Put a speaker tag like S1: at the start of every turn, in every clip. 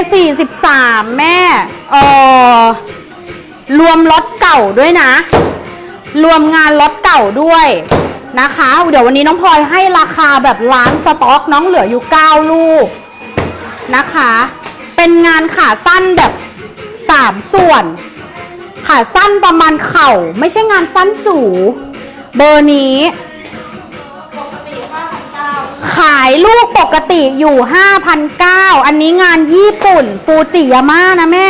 S1: FJ 43 แม่เออรวมรถเก่าด้วยนะ รวมงานรถเก่าด้วยนะคะ เดี๋ยววันนี้น้องพลอยให้ราคาแบบล้านสต็อกน้องเหลืออยู่ 9 ลูกนะคะ เป็นงานขาสั้นแบบ 3 ส่วน ขาสั้นประมาณเข่า ไม่ใช่งานสั้นจูเบอร์นี้ ลูกปกติอยู่5,900อันนี้งานญี่ปุ่นฟูจิยาม่านะแม่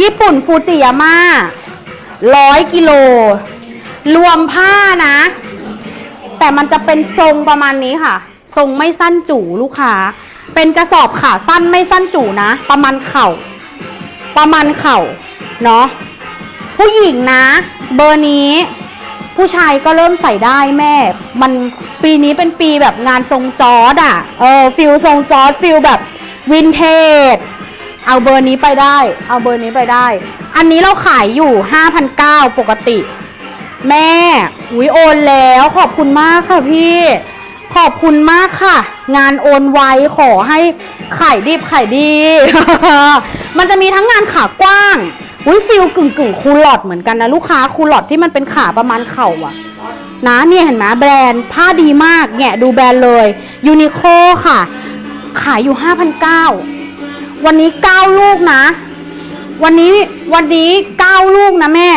S1: ญี่ปุ่นฟูจิยาม่าร้อยกิโล รวมผ้านะ แต่มันจะเป็นทรงประมาณนี้ค่ะ ทรงไม่สั้นจู่ลูกค้า เป็นกระสอบขาสั้นไม่สั้นจู่นะ ประมาณเข่า ประมาณเข่า เนาะผู้หญิงนะ เบอร์นี้ ผู้ชายก็เริ่มใส่ได้แม่ มันปีนี้เป็นปีแบบงานทรงจอร์ดอะเออฟิลทรงจอร์ดฟิลแบบวินเทจเอาเบอร์นี้ไปได้ เอาเบอร์นี้ไปได้ อันนี้เราขายอยู่ 5,900 ปกติ แม่อุ้ยโอนแล้วขอบคุณมากค่ะพี่ ขอบคุณมากค่ะ งานโอนไวขอให้ขายดิบขายดี มันจะมีทั้งงานขากว้าง อุ้ยฟิลกึ่งกึ่งคูลอดเหมือนกันนะลูกค้าคูลอดที่มันเป็นขาประมาณเข่าอะนะเนี่ยเห็นไหมแบรนด์ผ้าดีมากแงะดูแบรนด์เลยยูนิโคค่ะ ขายอยู่ 5,900 วันนี้ 9 ลูกนะ วันนี้วันนี้ 9 ลูกนะแม่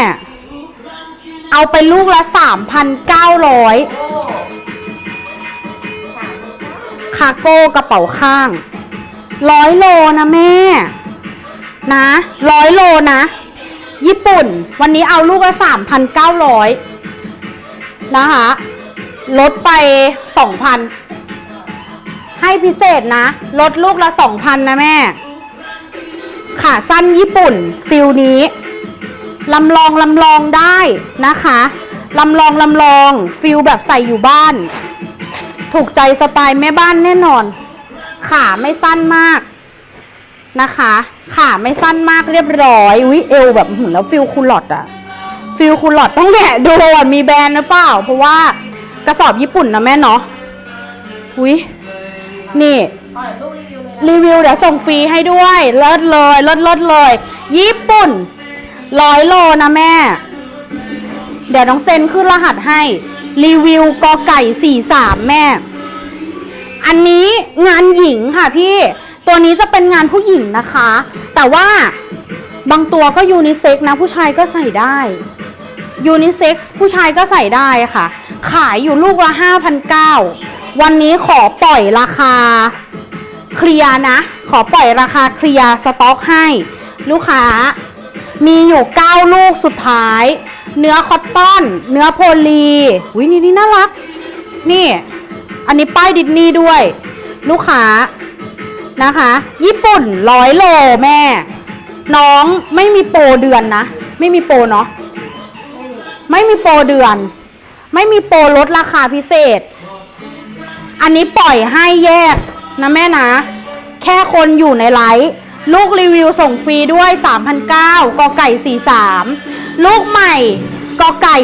S1: เอาไปลูกละ 3,900 คาโก้กระเป๋าข้าง ร้อยโลนะแม่ นะร้อยโลนะ ญี่ปุ่น วันนี้เอาลูกละ3,900นเก้าร้อยนะคะ ลดไป2,000ให้พิเศษนะ ลดลูกละ2,000นะแม่ขาสั้นญี่ปุ่นฟิลนี้ลำลองลำลองได้นะคะลำลองลำลองฟิลแบบใส่อยู่บ้าน ถูกใจสไตล์แม่บ้านแน่นอน ขาไม่สั้นมาก นะคะขาไม่สั้นมากเรียบร้อยวิเอวแบบแล้วฟิลคูลอดอะฟิลคูลอดต้องแกะดูว่ามีแบรนด์หรือเปล่า เพราะว่ากระสอบญี่ปุ่นนะแม่เนาะอุ้ยนี่
S2: รีวิวเดี๋
S1: ยวส่งฟรีให้ด้วยเลิศเลยเลิศเลิศเลย ญี่ปุ่นร้อยโลนะแม่ เดี๋ยวน้องเซนขึ้นรหัสให้ รีวิวกอไก่43แม่ อันนี้งานหญิงค่ะพี่ ตัวนี้จะเป็นงานผู้หญิงนะคะ แต่ว่าบางตัวก็ยูนิเซ็กซ์นะผู้ชายก็ใส่ได้ยูนิเซ็กซ์ผู้ชายก็ใส่ได้ค่ะ ขายอยู่ลูกละ5,900วันนี้ขอปล่อยราคาเคลียร์นะ ขอปล่อยราคาเคลียร์สต็อกให้ ลูกค้า มีอยู่ 9 ลูกสุดท้าย เนื้อคอตตอน เนื้อโพลีวินี่นี่น่ารัก นี่ อันนี้ป้ายดิสนีย์ด้วย ลูกค้า นะคะ ญี่ปุ่นร้อยโลแม่ น้องไม่มีโปรเดือนนะ ไม่มีโปรเนาะไม่มีโปรเดือน ไม่มีโปรลดราคาพิเศษ อันนี้ปล่อยให้แยกนะแม่นะ แค่คนอยู่ในไลฟ์ลูกรีวิวส่งฟรีด้วย3,900กอไก่ 43 ลูกใหม่กอไก่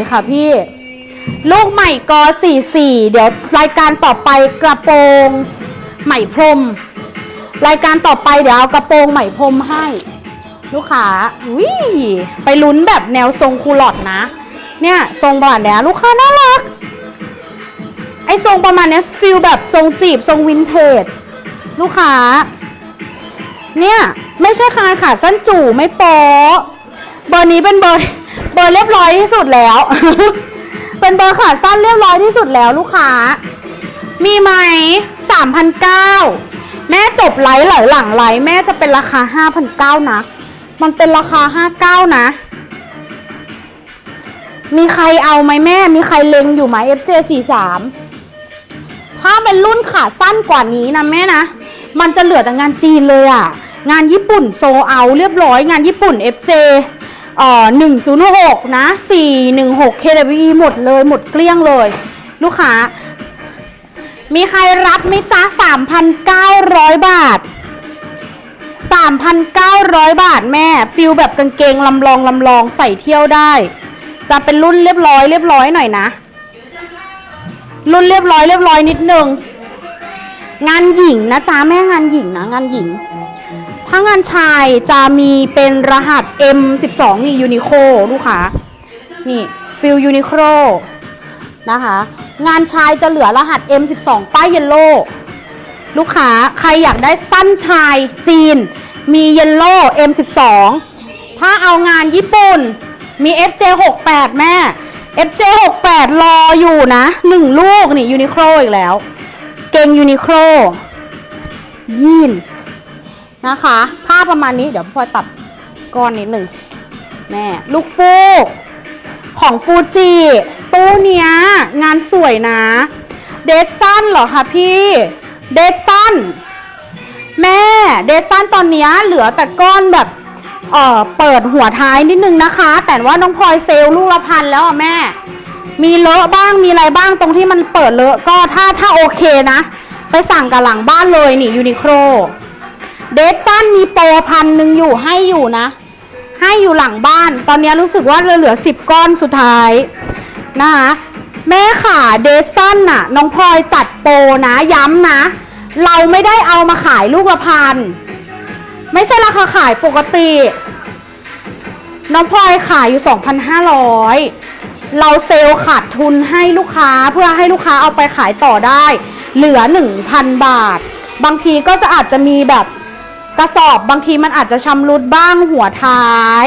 S1: 44 ค่ะพี่ ลูกใหม่กอ44 เดี๋ยวรายการต่อไปกระโปรง ไหมพรม รายการต่อไปเดี๋ยวเอากระโปรงไหมพรมให้ ลูกค้าวิไปลุ้นแบบแนวทรงคูลอดนะ เนี่ยทรงประมาณเนี้ยลูกค้าน่ารัก ไอทรงประมาณเนี้ยฟิลแบบทรงจีบทรงวินเทจลูกค้า เนี่ยไม่ใช่คางขาสั้นจู่ ไม่โป๊ะเบอร์นี้เป็นเบอร์เบอร์เรียบร้อยที่สุดแล้ว เป็นเบอร์ขาสั้นเรียบร้อยที่สุดแล้วลูกค้า มีไหมสามพันเก้าแม่จบไลฟ์หลายหลังไลฟ์แม่จะเป็นราคาห้าพันเก้านะ มันเป็นราคาห้าเก้านะ มีใครเอาไหมแม่ มีใครเล็งอยู่ไหม FJ43 ถ้าเป็นรุ่นขาสั้นกว่านี้นะแม่นะ มันจะเหลือแต่งานจีนเลยอะงานญี่ปุ่นโซเอาเรียบร้อย งานญี่ปุ่น FJ เอ่อ106 นะ 416 KWE หมดเลย หมดเกลี้ยงเลย ลูกค้า มีใครรับไหมจ๊ะ3,900 บาท 3,900 บาทแม่ ฟิลแบบกางเกงลำลองลำลองใส่เที่ยวได้ จะเป็นรุ่นเรียบร้อยเรียบร้อยหน่อยนะ รุ่นเรียบร้อยเรียบร้อยนิดนึง งานหญิงนะจ๊ะแม่งานหญิงนะงานหญิง ถ้างานชายจะมีเป็นรหัส M12 นี่ยูนิโคลูกค้า นี่ฟิลยูนิโคล นะคะ งานชายจะเหลือรหัส M12 ป้ายเยลโล่ลูกค้าใครอยากได้สั้นชายจีน มีเยลโล่ M12 ถ้าเอางานญี่ปุ่นมี FJ68 แม่ FJ68 รออยู่นะหนึ่งลูกนี่ยูนิโคลอีกแล้ว เกงยูนิโคลยีนนะคะ ผ้าประมาณนี้เดี๋ยวพลอยตัดก้อนนิดหนึ่งแม่ ลูกฟูกของฟูจิ ตู้เนี้ยงานสวยนะ เดซสั้นเหรอคะพี่ เดซสั้น แม่ เดซสั้นตอนเนี้ยเหลือแต่ก้อนแบบเออเปิดหัวท้ายนิดนึงนะคะ แต่ว่าน้องพลอยเซลล์ลูกละพันแล้วอะแม่ มีเลอะบ้างมีอะไรบ้างตรงที่มันเปิดเลอะก็ถ้าถ้าโอเคนะ ไปสั่งกับหลังบ้านเลยนี่ยูนิโคลเดซสั้นมีโปรพันหนึ่งอยู่ให้อยู่นะ ให้อยู่หลังบ้าน ตอนนี้รู้สึกว่าเหลือเหลือสิบก้อนสุดท้าย นะคะแม่ค่ะเดซสั้นน่ะ น้องพลอยจัดโปรนะย้ำนะ เราไม่ได้เอามาขายลูกละพัน ไม่ใช่ราคาขายปกติ น้องพลอยขายอยู่ 2,500 เราเซลล์ขาดทุนให้ลูกค้าเพื่อให้ลูกค้าเอาไปขายต่อได้ เหลือ 1,000 บาท บางทีก็จะอาจจะมีแบบกระสอบบางทีมันอาจจะชำรุดบ้างหัวท้าย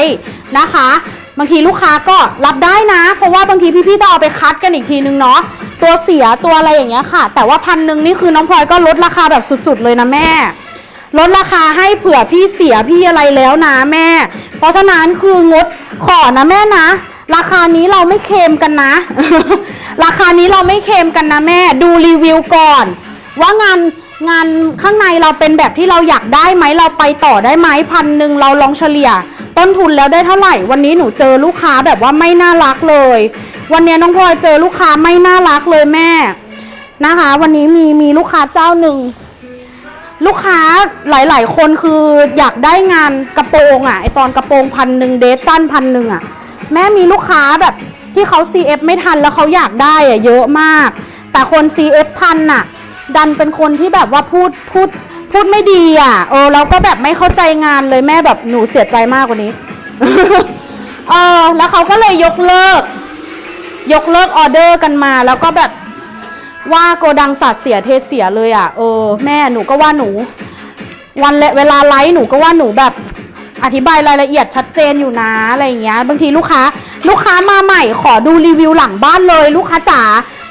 S1: นะคะ บางทีลูกค้าก็รับได้นะ เพราะว่าบางทีพี่ๆต้องเอาไปคัดกันอีกทีนึงเนาะตัวเสียตัวอะไรอย่างเงี้ยค่ะ แต่ว่าพันหนึ่งนี่คือน้องพลอยก็ลดราคาแบบสุดๆเลยนะแม่ ลดราคาให้เผื่อพี่เสียพี่อะไรแล้วนะแม่ เพราะฉะนั้นคืองดขอนะแม่นะ ราคานี้เราไม่เค็มกันนะ ราคานี้เราไม่เค็มกันนะแม่ ดูรีวิวก่อน ว่างานงานข้างในเราเป็นแบบที่เราอยากได้ไหมเราไปต่อได้ไหมพันหนึ่งเราลองเฉลี่ย ต้นทุนแล้วได้เท่าไหร่ วันนี้หนูเจอลูกค้าแบบว่าไม่น่ารักเลย วันนี้น้องพลอยเจอลูกค้าไม่น่ารักเลยแม่นะคะ วันนี้มีมีลูกค้าเจ้าหนึ่งลูกค้าหลาย ๆ คนคืออยากได้งานกระโปรงอะไอตอนกระโปรงพันหนึ่งเดทสั้นพันหนึ่งอะแม่มีลูกค้าแบบที่เขา CF ไม่ทันแล้วเขาอยากได้อะเยอะมาก แต่คน CF ทันน่ะ ดันเป็นคนที่แบบว่าพูดพูด พูดไม่ดีอะเออเราก็แบบไม่เข้าใจงานเลยแม่แบบหนูเสียใจมากกว่านี้เออแล้วเขาก็เลยยกเลิก ยกเลิกออเดอร์กันมา แล้วก็แบบว่าโกดังสัตว์เสียเทเสียเลยอะเออแม่หนูก็ว่าหนู วันเวลาไลฟ์หนูก็ว่าหนูแบบอธิบายรายละเอียดชัดเจนอยู่นะอะไรอย่างเงี้ย บางทีลูกค้า ลูกค้ามาใหม่ขอดูรีวิวหลังบ้านเลย ลูกค้าจ๋า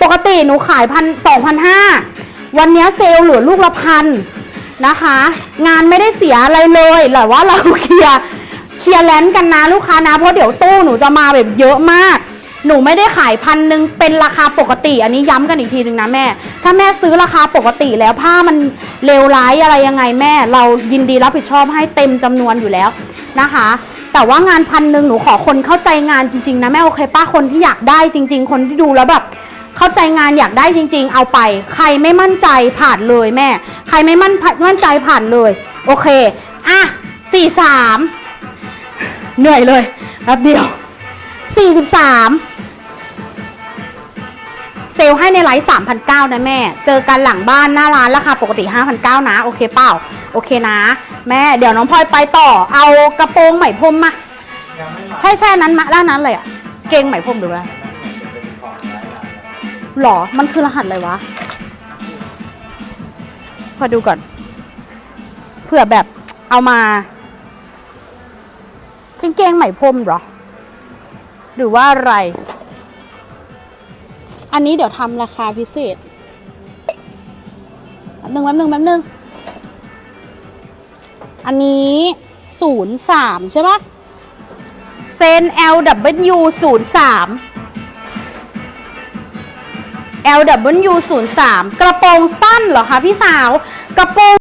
S1: ปกติหนูขายพันสองพันห้าวันนี้เซลล์เหลือลูกละพัน นะคะ งานไม่ได้เสียอะไรเลยแต่ว่าเราเคลียร์เคลียร์แลนซ์กันนะลูกค้านะเพราะเดี๋ยวตู้หนูจะมาแบบเยอะมาก หนูไม่ได้ขายพันหนึ่งเป็นราคาปกติ อันนี้ย้ำกันอีกทีหนึ่งนะแม่ ถ้าแม่ซื้อราคาปกติแล้วผ้ามันเลวร้ายอะไรยังไงแม่ เรายินดีรับผิดชอบให้เต็มจำนวนอยู่แล้วนะคะแต่ว่างานพันหนึ่งหนูขอคนเข้าใจงานจริงๆนะแม่โอเคป้าคนที่อยากได้จริง ๆ คนที่ดูแล้วแบบ เข้าใจงานอยากได้จริง ๆ เอาไป ใครไม่มั่นใจผ่านเลยแม่ ใครไม่มั่นมั่นใจผ่านเลย โอเค อะสี่สามเหนื่อยเลยแป๊บเดียวสี่สิบสามเซลล์ให้ในไลฟ์3,900นเก้านะแม่ เจอกันหลังบ้านหน้าร้านราคาปกติ5,900นะ โอเคเปล่า โอเคนะ แม่เดี๋ยวน้องพลอยไปต่อ เอากระโปรงไหมพรมมา ใช่ใช่นั้นมาด้านนั้นเลยอะเกงไหมพรมหรืออะไร หรอ มันคือรหัสอะไรวะพอดูก่อน เผื่อแบบเอามา กางเกงไหมพรมหรอ หรือว่าอะไร อันนี้เดี๋ยวทำราคาพิเศษแป๊บนึงแป๊บนึงแป๊บนึง อันนี้ศูนย์สามใช่ปะเซน L W ศูนย์สาม LW03 กระโปรงสั้นเหรอคะพี่สาว กระโปรง